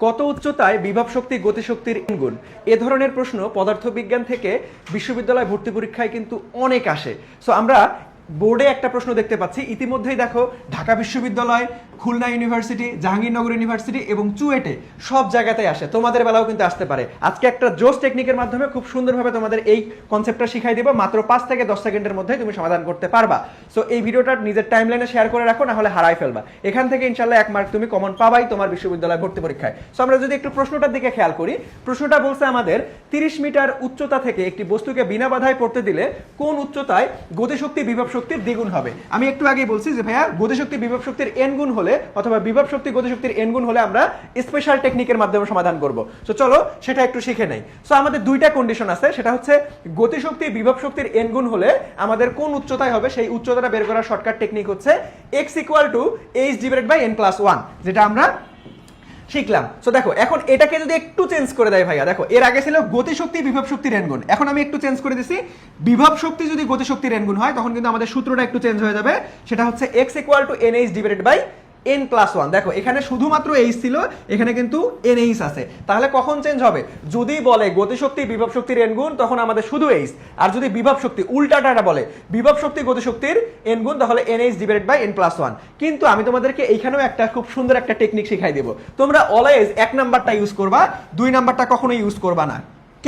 কত উচ্চতায় বিভব শক্তি, গতিশক্তির গুণ? এ ধরনের প্রশ্ন পদার্থবিজ্ঞান থেকে বিশ্ববিদ্যালয় ভর্তি পরীক্ষায় কিন্তু অনেক আসে। সো আমরা বোর্ডে একটা প্রশ্ন দেখতে পাচ্ছি। ইতিমধ্যেই দেখো, ঢাকা বিশ্ববিদ্যালয়, খুলনা ইউনিভার্সিটি, জাহাঙ্গীরনগর ইউনিভার্সিটি এবং চুয়েটে সব জায়গাতেই আসে। তোমাদের বেলাও কিন্তু আসতে পারে। আজকে একটা জোস টেকনিকের মাধ্যমে খুব সুন্দরভাবে তোমাদের এই কনসেপ্টটা শিখাই দিব। মাত্র পাঁচ থেকে দশ সেকেন্ডের মধ্যে তুমি সমাধান করতে পারবা। সো এই ভিডিওটা নিজের টাইমলাইনে শেয়ার করে রাখো না হলে হারাই ফেলবা। এখান থেকে ইনশাল্লাহ এক মার্ক তুমি কমন পাবাই তোমার বিশ্ববিদ্যালয় ভর্তি পরীক্ষায়। সো আমরা যদি একটু প্রশ্নটার দিকে খেয়াল করি, প্রশ্নটা বলছে আমাদের, তিরিশ মিটার উচ্চতা থেকে একটি বস্তুকে বিনা বাধায় পড়তে দিলে কোন উচ্চতায় গতিশক্তি বিভব শক্তির দ্বিগুণ হবে। আমি একটু আগেই বলছি যে ভাইয়া, গতিশক্তি বিভব শক্তির এন গুণ হলে অথবা বিভব শক্তি গতিশক্তির এন গুণ হলে আমরা স্পেশাল টেকনিকের মাধ্যমে সমাধান করব। সো চলো সেটা একটু শিখে নেই। সো আমাদের দুইটা কন্ডিশন আছে। সেটা হচ্ছে গতিশক্তি বিভব শক্তির এন গুণ হলে আমাদের কোন উচ্চতায় হবে? সেই উচ্চতাটা বের করার শর্টকাট টেকনিক হচ্ছে X equal to H divided by N plus one যেটা আমরা শিখলাম। সো দেখো, এখন এটাকে যদি একটু চেঞ্জ করে দেয় ভাইয়া, দেখো, এর আগে ছিল গতিশক্তি, বিভব শক্তি রেনগুন এখন আমি একটু চেঞ্জ করে দিছি, বিভব শক্তি যদি গতিশক্তির রেনগুন হয়, তখন কিন্তু আমাদের সূত্রটা একটু চেঞ্জ হয়ে যাবে। সেটা হচ্ছে X equal to N H divided by N plus one দেখো, এখানে শুধুমাত্র এইচ ছিল, এখানে কিন্তু এন এইচ আছে। তাহলে কখন চেঞ্জ হবে? যদি বলে গতিশক্তি, বিভব শক্তির এন গুণ, তখন আমাদের শুধু এইচ আর যদি বিভব শক্তি, উল্টাটা বলে, বিভব শক্তি, গতিশক্তির এন গুণ, তাহলে N H divided by N plus one কিন্তু আমি তোমাদেরকে এইখানেও একটা খুব সুন্দর একটা টেকনিক শিখাই দেবো। তোমরা অলওয়েজ এক নাম্বারটা ইউজ করবা, দুই নাম্বারটা কখনো ইউজ করবা না।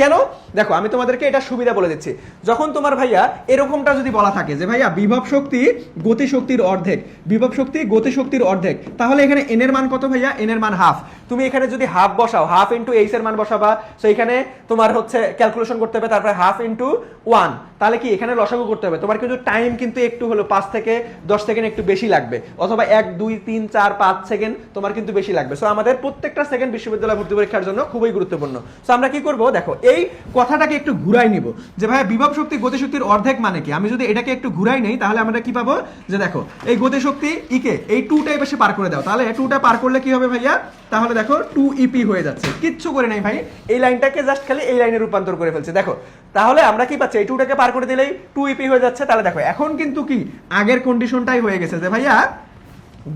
কেন? দেখো, আমি তোমাদেরকে এটা সুবিধা বলে দিচ্ছি। যখন তোমার ভাইয়া এরকমটা যদি বলা থাকে যে, ভাইয়া, বিভব শক্তি গতি শক্তির অর্ধেক, বিভব শক্তি গতি শক্তির অর্ধেক, তাহলে এখানে এন এর মান কত ভাইয়া? এন এর মান হাফ তুমি এখানে যদি হাফ বসাও হাফ ইন্টু এইচ এর মান বসাবা সো এখানে তোমার হচ্ছে ক্যালকুলেশন করতে হবে, তারপরে হাফ ইন্টু ওয়ান তাহলে কি এখানে লসাগু করতে হবে? তোমার কিন্তু টাইম কিন্তু একটু হলো পাঁচ থেকে দশ সেকেন্ড একটু বেশি লাগবে। অথবা এক, দুই, তিন, চার, পাঁচ সেকেন্ড তোমার কিন্তু বেশি লাগবে। সো আমাদের প্রত্যেকটা সেকেন্ড বিশ্ববিদ্যালয় ভর্তি পরীক্ষার জন্য খুবই গুরুত্বপূর্ণ। সো আমরা কি করব? দেখো, এই কথাটাকে একটু ঘুরাই নিব। যে ভাই বিভব শক্তি গতিশক্তির অর্ধেক মানে কি? আমি যদি এটাকে একটু ঘুরাই নেই, তাহলে আমরা কি পাবো? যে দেখো, এই গতিশক্তি ইকে এই টু টাইপ এসে পার করে দাও। তাহলে টুটা পার করলে কি হবে ভাইয়া? তাহলে দেখো টু ইপি হয়ে যাচ্ছে। কিচ্ছু করে নাই ভাই। এই লাইনটাকে জাস্ট খালি এই লাইনে রূপান্তর করে ফেলছে। দেখো, তাহলে আমরা কি পাচ্ছি? এই টুটাকে পার করে দিলেই টু ইপি হয়ে যাচ্ছে। তাহলে দেখো, এখন কিন্তু কি? আগের কন্ডিশনটাই হয়ে গেছে যে ভাইয়া,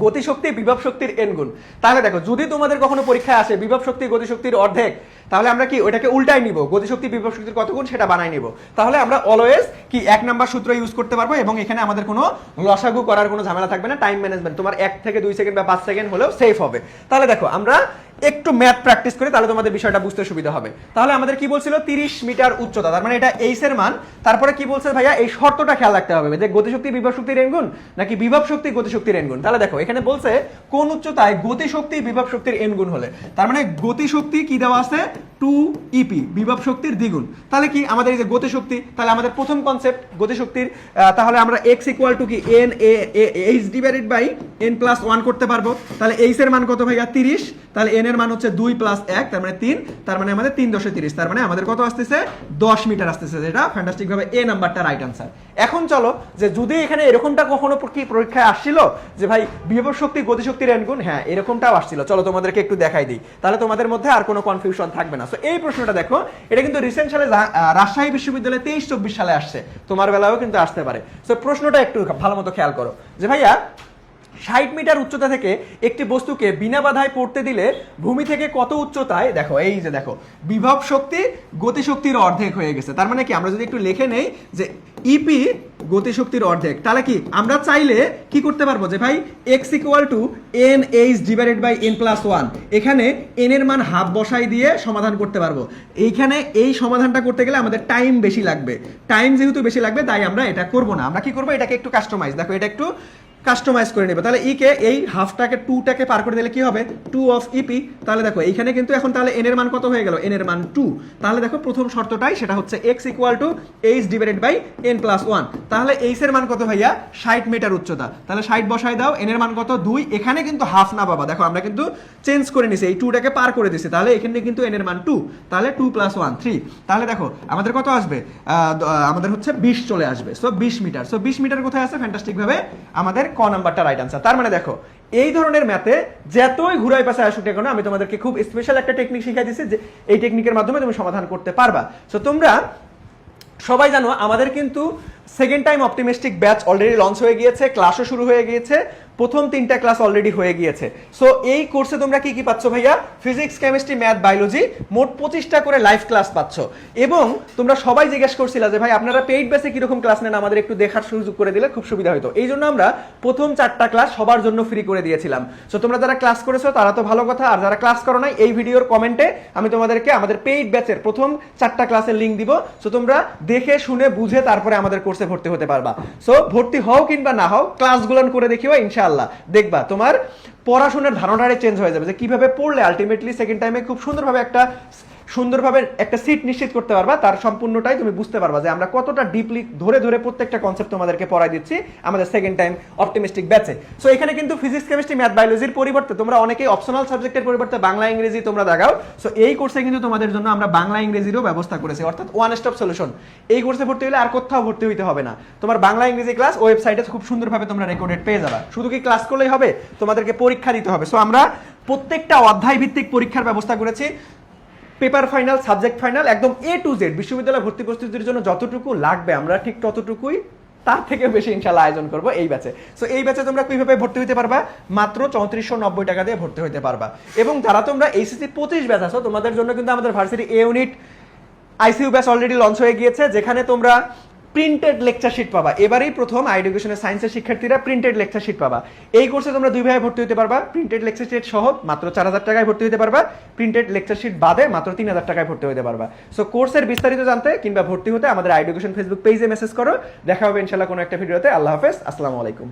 গতিশক্তি, বিভব শক্তির এনগুণ তাহলে দেখো, যদি তোমাদের কখনো পরীক্ষায় আসে বিভব শক্তি, গতিশক্তির অর্ধেক তাহলে আমরা কি ওটাকে উল্টাই নিব? গতিশক্তি বিভব শক্তির কত গুণ সেটা বানাই নিব। তাহলে আমরা অলওয়েজ কি এক নাম্বার সূত্র ইউজ করতে পারব এবং এখানে আমাদের কোনো লসাগু করার কোনো ঝামেলা থাকবে না। টাইম ম্যানেজমেন্ট তোমার এক থেকে দুই সেকেন্ড বা পাঁচ সেকেন্ড হলেও সেফ হবে। তাহলে দেখো, আমরা একটু ম্যাথ প্র্যাকটিস করি, তাহলে তোমাদের বিষয়টা বুঝতে সুবিধা হবে। তাহলে আমাদের কি বলছিল? 30 মিটার উচ্চতা, তার মানে এটা এইচ এর মান। তারপরে কি বলছে ভাইয়া? এই শর্তটা খেয়াল রাখতে হবে যে গতিশক্তি বিভব শক্তির এন গুণ নাকি বিভব শক্তি গতিশক্তির এন গুণ? তাহলে দেখো, এখানে বলছে কোন উচ্চতায় গতিশক্তি বিভব শক্তির এন গুণ হলে। তার মানে গতিশক্তি কি দেওয়া আছে? টু ইপি বিভব শক্তির দ্বিগুণ। তাহলে কি আমাদের এই যে গতিশক্তি তাহলে আমাদের প্রথম কনসেপ্ট গতিশক্তির আহ, তাহলে আমরা এক্স ইকুয়াল টু কি? N H divided by N plus one করতে পারব। তাহলে এইচ এর মান কত ভাইয়া? তিরিশ। তাহলে এন এর মান হচ্ছে দুই প্লাস এক তার মানে তিন। তার মানে আমাদের তিন দশে তিরিশ। তার মানে আমাদের কত আসতেছে? দশ মিটার আসতেছে। যেটা ফ্যান্টাস্টিক ভাবে এ নাম্বারটা রাইট আনসার এখন চলো যে যদি এখানে এরকমটা কখনো কি পরীক্ষায় আসছিল যে ভাই বিভব শক্তি গতিশক্তির এনগুণ হ্যাঁ এরকমটাও আসছিল। চলো তোমাদেরকে একটু দেখাই দিই। তাহলে তোমাদের মধ্যে আর কোনো কনফিউশন থাকবে না। তো এই প্রশ্নটা দেখো, এটা কিন্তু রিসেন্ট সালে রাজশাহী বিশ্ববিদ্যালয়ে তেইশ চব্বিশ সালে আসছে। তোমার বেলাও কিন্তু আসতে পারে। তো প্রশ্নটা একটু ভালো মতো খেয়াল করো। যে ভাইয়া ষাট মিটার উচ্চতা থেকে একটি বস্তুকে বিনা বাধায় পড়তে দিলে ভূমি থেকে কত উচ্চতায়, দেখো, এই যে দেখো, বিভব শক্তি গতিশক্তির অর্ধেক হয়ে গেছে। তার মানে কি, আমরা যদি একটু লিখে নেই যে ইপি গতিশক্তির অর্ধেক, তাহলে কি, আমরা চাইলে কি করতে পারব যে ভাই X equal to N H divided by N plus one এখানে এন এর মান হাফ বসাই দিয়ে সমাধান করতে পারব। এইখানে এই সমাধানটা করতে গেলে আমাদের টাইম বেশি লাগবে। টাইম যেহেতু বেশি লাগবে, তাই আমরা এটা করব না। আমরা কি করব, এটাকে একটু কাস্টমাইজ দেখো, এটা একটু কাস্টমাইজ করে নেবে। তাহলে ইকে এই হাফটাকে টুটাকে পার করে দিলে কি হবে? টু অফ ইপি তাহলে দেখো, এইখানে কিন্তু এখন তাহলে এন এর মান কত হয়ে গেল? এন এর মান টু তাহলে দেখো, প্রথম শর্তটাই সেটা হচ্ছে X equal to H divided by N plus one তাহলে এইচ এর মান কত ভাইয়া? ষাট মিটার উচ্চতা। তাহলে ষাট বসাই দাও এন এর মান কত? দুই। এখানে কিন্তু হাফ না বাবা। দেখো, আমরা কিন্তু চেঞ্জ করে নিছি। এই টুটাকে পার করে দিছি। তাহলে এখানে কিন্তু এন এর মান টু তাহলে টু প্লাস ওয়ান থ্রি তাহলে দেখো, আমাদের কত আসবে? আমাদের হচ্ছে বিশ চলে আসবে। সো বিশ মিটার সো বিশ মিটার কোথায় আছে? ফ্যান্টাস্টিক ভাবে আমাদের ক নাম্বারটা রাইট আনসার তার মানে দেখো, এই ধরনের ম্যাথে যতই ঘুরাই পাশে আসুক না কেন, আমি তোমাদেরকে খুব স্পেশাল একটা টেকনিক শিখাই দিচ্ছি যে এই টেকনিকের মাধ্যমে তুমি সমাধান করতে পারবা। সো তোমরা সবাই জানো, আমাদের কিন্তু second time optimistic batch already launch হয়ে গিয়েছে ক্লাসও শুরু হয়ে গিয়েছে। প্রথম তিনটা ক্লাস অলরেডি হয়ে গিয়েছে। সো এই কোর্সে তোমরা কি কি পাচ্ছ ভাইয়া? ফিজিক্স কেমিস্ট্রি ম্যাথ বায়োলজি মোট পঁচিশটা করে লাইভ ক্লাস পাচ্ছ। এবং তোমরা সবাই জিজ্ঞেস করছিলা যে, ভাই, আপনারা পেইড বেসে কীরকম ক্লাস নেন? আমাদের একটু দেখার সুযোগ করে দিলে খুব সুবিধা হতো এই জন্য আমরা প্রথম চারটা ক্লাস সবার জন্য ফ্রি করে দিয়েছিলাম। সো তোমরা যারা ক্লাস করেছ, তারা তো ভালো কথা। আর যারা ক্লাস করো নাই, এই ভিডিওর কমেন্টে আমি তোমাদেরকে আমাদের পেইড ব্যাচের প্রথম চারটা ক্লাসের লিঙ্ক দিব। সো তোমরা দেখে, শুনে, বুঝে তারপরে আমাদের কোর্সে ভর্তি হতে পারবা। সো ভর্তি হও কিংবা না হও ক্লাসগুলো করে দেখিও, ইনশাআল্লাহ। দেখবা, তোমার পড়াশোনার ধারণাটাই চেঞ্জ হয়ে যাবে যে কীভাবে পড়লে আলটিমেটলি সেকেন্ড টাইমে খুব সুন্দরভাবে একটা সুন্দরভাবে একটা সিট নিশ্চিত করতে পারবা, তার সম্পূর্ণটাই তুমি বুঝতে পারবা যে আমরা কতটা ডিপলি ধরে ধরে প্রত্যেকটা কনসেপ্ট তোমাদেরকে পড়াই দিচ্ছি আমাদের সেকেন্ড টাইম অপটিমিস্টিক ব্যাচে সো এখানে কিন্তু ফিজিক্স কেমিস্ট্রি ম্যাথ বায়োলজির পরিবর্তে তোমরা অনেকেই অপশনাল সাবজেক্টের পরিবর্তে বাংলা, ইংরেজি তোমরা দেখাও। সো এই কোর্সে কিন্তু তোমাদের জন্য আমরা বাংলা, ইংরেজিরও ব্যবস্থা করেছি, অর্থাৎ ওয়ান স্টপ সলিউশন এই কোর্সে ভর্তি হলে আর কোথাও ভর্তি হইতে হবে না। তোমার বাংলা, ইংরেজি ক্লাস ওয়েবসাইটে খুব সুন্দরভাবে তোমরা রেকর্ডেড পেয়ে যাবা। শুধু কি ক্লাস করলেই হবে? তোমাদেরকে পরীক্ষা দিতে হবে। সো আমরা প্রত্যেকটা অধ্যায় ভিত্তিক পরীক্ষার ব্যবস্থা করেছি। পেপার ফাইনাল, সাবজেক্ট ফাইনাল, একদম এ টু জেড বিশ্ববিদ্যালয় ভর্তি প্রস্তুতির জন্য যতটুকু লাগবে আমরা ঠিক ততটুকুই তার থেকে বেশি ইনশাল্লাহ আয়োজন করব এই ব্যাচে সো এই ব্যাচে তোমরা কীভাবে ভর্তি হতে পারবা? মাত্র চৌত্রিশশো নব্বই টাকা দিয়ে ভর্তি হতে পারবা। এবং যারা তোমরা এইসিসি পঁচিশ ব্যাচ আছো, তোমাদের জন্য কিন্তু আমাদের varsity A unit ICU batch already launch হয়ে গিয়েছে, যেখানে তোমরা প্রিন্টেড লেকচার শিট পাবা। এবারেই প্রথম আই এডুকেশনের সায়েন্সের শিক্ষার্থীরা প্রিন্টেড লেকচার শিট পাবা। এই কোর্সে তোমরা দুই ভাবে ভর্তি হতে পারবা। প্রিন্টেড লেকচার শিট সহ মাত্র চার হাজার টাকায় ভর্তি হতে পারবা। প্রিন্টেড লেকচার শিট বাদে মাত্র তিন হাজার টাকায় ভর্তি হতে পারবা। সো কোর্সের বিস্তারিত জানতে কিংবা ভর্তি হতে আমাদের আই এডুকেশন ফেসবুক পেজে মেসেজ করো। দেখা হবে ইনশাল্লাহ কোনো একটা ভিডিওতে। আল্লাহ হাফেজ। আসসালামু আলাইকুম।